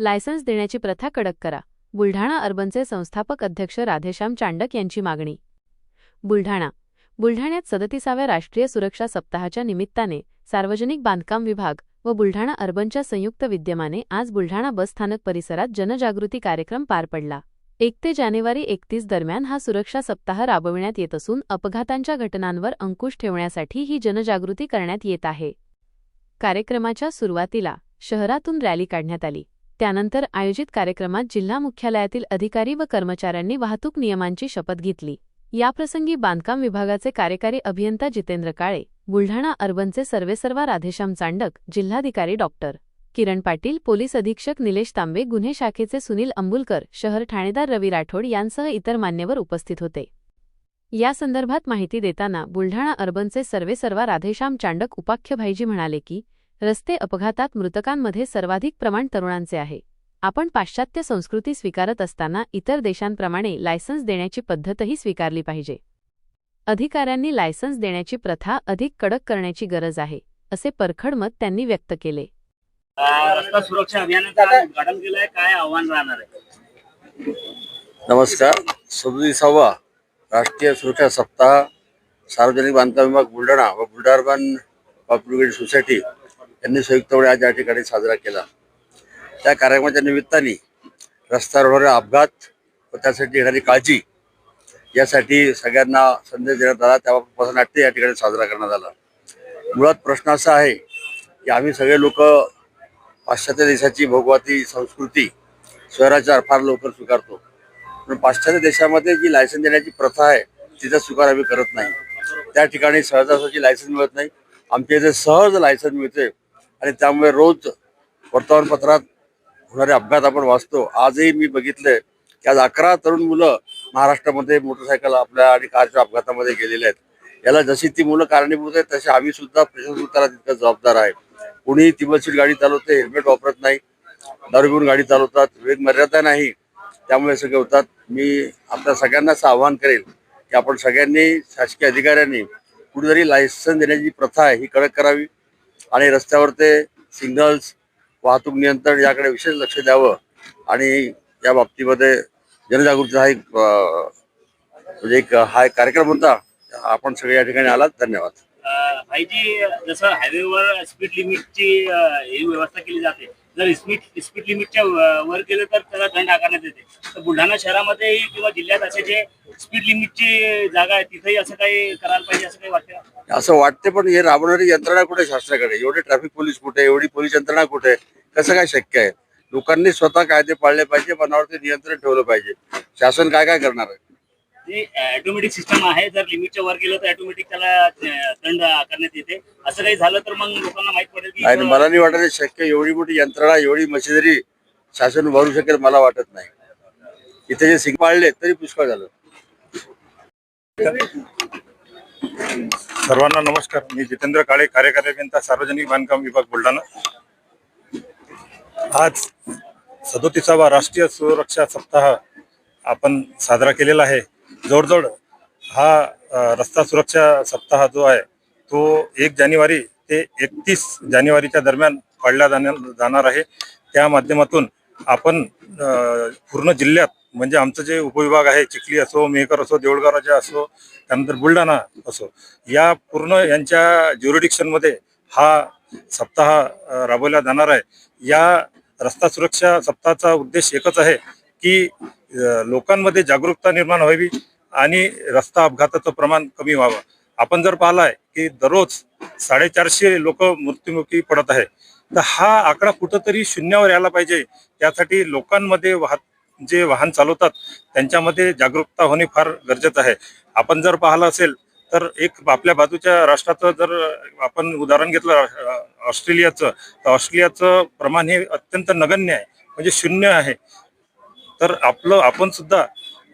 Licence देण्याची प्रथा कडक करा. बुलढाणा अर्बनचे संस्थापक अध्यक्ष राधेश्याम चांडक यांची मागणी. बुलढाणा. बुलढाण्यात सदतीसाव्या राष्ट्रीय सुरक्षा सप्ताहाच्या निमित्ताने सार्वजनिक बांधकाम विभाग व बुलढाणा अर्बनच्या संयुक्त विद्यमाने आज बुलढाणा बसस्थानक परिसरात जनजागृती कार्यक्रम पार पडला. एक ते जानेवारी एकतीस दरम्यान हा सुरक्षा सप्ताह राबविण्यात येत असून अपघातांच्या घटनांवर अंकुश ठेवण्यासाठी ही जनजागृती करण्यात येत आहे. कार्यक्रमाच्या सुरुवातीला शहरातून रॅली काढण्यात आली. त्यानंतर आयोजित कार्यक्रमात जिल्हा मुख्यालयातील अधिकारी व कर्मचाऱ्यांनी वाहतूक नियमांची शपथ घेतली. याप्रसंगी बांधकाम विभागाचे कार्यकारी अभियंता जितेंद्र काळे बुलढाणा अर्बनचे सर्वेसर्वा राधेश्याम चांडक जिल्हाधिकारी डॉक्टर किरण पाटील पोलीस अधीक्षक निलेश तांबे गुन्हे शाखेचे सुनील अंबुलकर शहर ठाणेदार रवी राठोड यांसह इतर मान्यवर उपस्थित होते. या संदर्भात माहिती देताना बुलढाणा अर्बनचे सर्वेसर्वा राधेश्याम चांडक उपाख्य भाईजी म्हणाले की रस्ते अपघातात मृतकांमध्ये सर्वाधिक प्रमाण तरुणांचे आहे. आपण पाश्चात्य संस्कृती स्वीकारत असताना इतर देशांप्रमाणे लायसन्स देण्याची पद्धतही स्वीकारली पाहिजे. अधिकाऱ्यांनी लायसन्स देण्याची प्रथा अधिक कडक करण्याची गरज आहे असे परखड मत त्यांनी व्यक्त केले. रस्ता सुरक्षा उद्घाटन केलंय काय आव्हान राहणार आहे? नमस्कार सदोतीसावा राष्ट्रीय सुरक्षा सप्ताह सार्वजनिक बांधकाम विभाग बुलढाणा व बुलढाणा सोसायटी यांनी संयुक्तपणे आज या ठिकाणी साजरा केला. त्या कार्यक्रमाच्या निमित्ताने रस्त्यावर होणारे अपघात व त्यासाठी घेणारी काळजी यासाठी सगळ्यांना संदेश देण्यात आला. त्याबाबत नाट्य या ठिकाणी साजरा करण्यात आला. मुळात प्रश्न असा आहे की आम्ही सगळे लोक पाश्चात्य देशाची भोगवती संस्कृती स्वराचार फार लवकर स्वीकारतो. पण पाश्चात्य देशामध्ये जी लायसन देण्याची प्रथा आहे तिचा स्वीकार आम्ही करत नाही. त्या ठिकाणी सहजासहजी लायसन मिळत नाही. आमच्या इथे सहज लायसन मिळते. आणि त्यामुळे रोज वर्तमानपत्रात होणारे अपघात आपण वाचतो. आजही मी बघितलंय की आज अकरा तरुण मुलं महाराष्ट्रामध्ये मोटरसायकल आपल्या आणि कारच्या अपघातामध्ये गेलेले आहेत. याला जशी ती मुलं कारणीभूत आहेत तशी आम्ही सुद्धा प्रशासन त्याला तितकं जबाबदार आहे. कुणी तिबलशीर गाडी चालवते हेल्मेट वापरत नाही दारू घेऊन गाडी चालवतात वेग मर्यादा नाही. त्यामुळे सगळे होतात. मी आपल्या सगळ्यांना असं आवाहन करेल की आपण सगळ्यांनी शासकीय अधिकाऱ्यांनी कुठेतरी लायसन देण्याची प्रथा आहे ही कडक करावी. आणि रस्त्यावर ते सिग्नल्स वाहतूक नियंत्रण याकडे विशेष लक्ष द्यावं. आणि या बाबतीमध्ये जनजागृतीचा हा एक म्हणजे एक हा एक कार्यक्रम होता. आपण सगळे या ठिकाणी आलात. धन्यवाद. अं, भाईजी जसं हायवेवर स्पीड लिमिटची ही व्यवस्था केली जाते जर स्पीड स्पीड लिमिटच्या वर गेलं तर त्याला दंड आकारण्यात येते. तर बुलढाणा शहरामध्येही किंवा जिल्ह्यात असे जे स्पीड लिमिटची जागा आहे तिथेही असं काही करायला पाहिजे असं काही वाटतं? असं वाटते पण हे राबवणारी यंत्रणा कुठे शासनाकडे? एवढे ट्रॅफिक पोलीस कुठे? एवढी पोलीस यंत्रणा कुठे? कसं काय शक्य आहे? लोकांनी स्वतः कायदे पाळले पाहिजे मनावरती नियंत्रण ठेवलं पाहिजे. शासन काय काय करणार आहे? ऑटोमॅटिक सिस्टम आहे जर लिमिटच्या वर गेलं तर ऑटोमॅटिक त्याला दंड आकारण्यात येते. असं काही झालं तर मग लोकांना माहीत पडेल की आणि मला नाही वाटत शक्य एवढी मोठी यंत्रणा एवढी मशिनरी शासन भरू शकेल मला वाटत नाही. इथे जे सिंग पाळले तरी पुष्कळ झालं. सर्वांना नमस्कार. मी जितेंद्र काळे कार्यकारी अभियंता सार्वजनिक बांधकाम विभाग बुलढाणा. आज सदोतीसावा राष्ट्रीय सुरक्षा सप्ताह आपण साजरा केलेला आहे. जोडजोड हा रस्ता सुरक्षा सप्ताह जो आहे तो एक जानेवारी ते एकतीस जानेवारीच्या दरम्यान पाळला जाण्या जाणार आहे. त्या माध्यमातून आपण पूर्ण जिल्ह्यात म्हणजे आमचं जे उपविभाग आहे चिखली असो मेहकर असो देऊळगाव असो त्यानंतर बुलढाणा असो या पूर्ण यांच्या ज्युरिडिक्शनमध्ये हा सप्ताह राबवला जाणार आहे. या रस्ता सुरक्षा सप्ताहाचा उद्देश एकच आहे की लोकांमध्ये जागरूकता निर्माण व्हावी आणि रस्ता अपघाताचं प्रमाण कमी व्हावं. आपण जर पाहिलाय की दररोज साडेचारशे लोक मृत्युमुखी पडत आहे तर हा आकडा कुठंतरी शून्यावर यायला पाहिजे. त्यासाठी लोकांमध्ये वाहत जे वाहन चालवतात त्यांच्यामध्ये जागरूकता होणे फार गरजेचं आहे. आपण जर पाहिलं असेल तर एक आपल्या बाजूच्या राष्ट्राचं जर आपण उदाहरण घेतलं ऑस्ट्रेलियाचं तर ऑस्ट्रेलियाचं प्रमाण हे अत्यंत नगण्य आहे म्हणजे शून्य आहे. तर आपलं आपण सुद्धा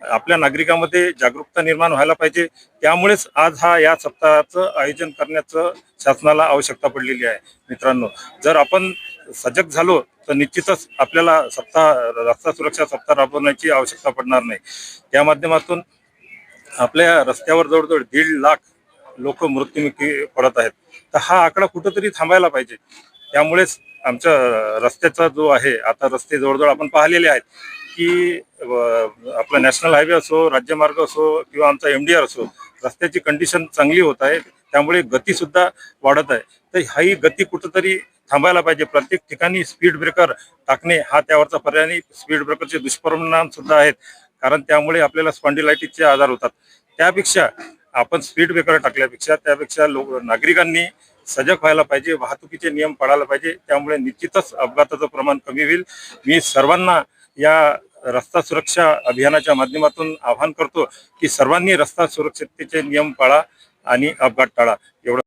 आपल्या नागरिकांमध्ये जागरूकता निर्माण व्हायला पाहिजे. त्यामुळेच आज हा या सप्ताहाचं आयोजन करण्याचं शासनाला आवश्यकता पडलेली आहे. मित्रांनो जर आपण सजग झालो तर निश्चितच आपल्याला सप्ताह रस्ता सुरक्षा सप्ताह राबवण्याची आवश्यकता पडणार नाही. त्या माध्यमातून आपल्या रस्त्यावर जवळजवळ दीड लाख लोक मृत्युमुखी पडत आहेत. तर हा आकडा कुठंतरी थांबायला पाहिजे. त्यामुळेच आमच्या रस्त्याचा जो आहे आता रस्ते जवळजवळ आपण पाहिलेले आहेत. की आपला नॅशनल हायवे असो राज्यमार्ग असो किंवा आमचा एम डी आर असो रस्त्याची कंडिशन चांगली होत आहे त्यामुळे गतीसुद्धा वाढत आहे. तर ही गती कुठंतरी थांबायला पाहिजे. प्रत्येक ठिकाणी स्पीड ब्रेकर टाकणे हा त्यावरचा पर्याय नाही. स्पीड ब्रेकरचे दुष्परिणाम सुद्धा आहेत. कारण त्यामुळे आपल्याला स्पॉन्डिलायटिसचे आजार होतात. त्यापेक्षा आपण स्पीड ब्रेकर टाकल्यापेक्षा त्यापेक्षा लोक नागरिकांनी सजग व्हायला पाहिजे वाहतुकीचे नियम पाळायला पाहिजे. त्यामुळे निश्चितच अपघाताचं प्रमाण कमी होईल. मी सर्वांना या रस्ता सुरक्षा अभियानाच्या माध्यमातून आवाहन करतो की सर्वांनी रस्ता सुरक्षिततेचे नियम पाळा आणि अपघात टाळा. एवढं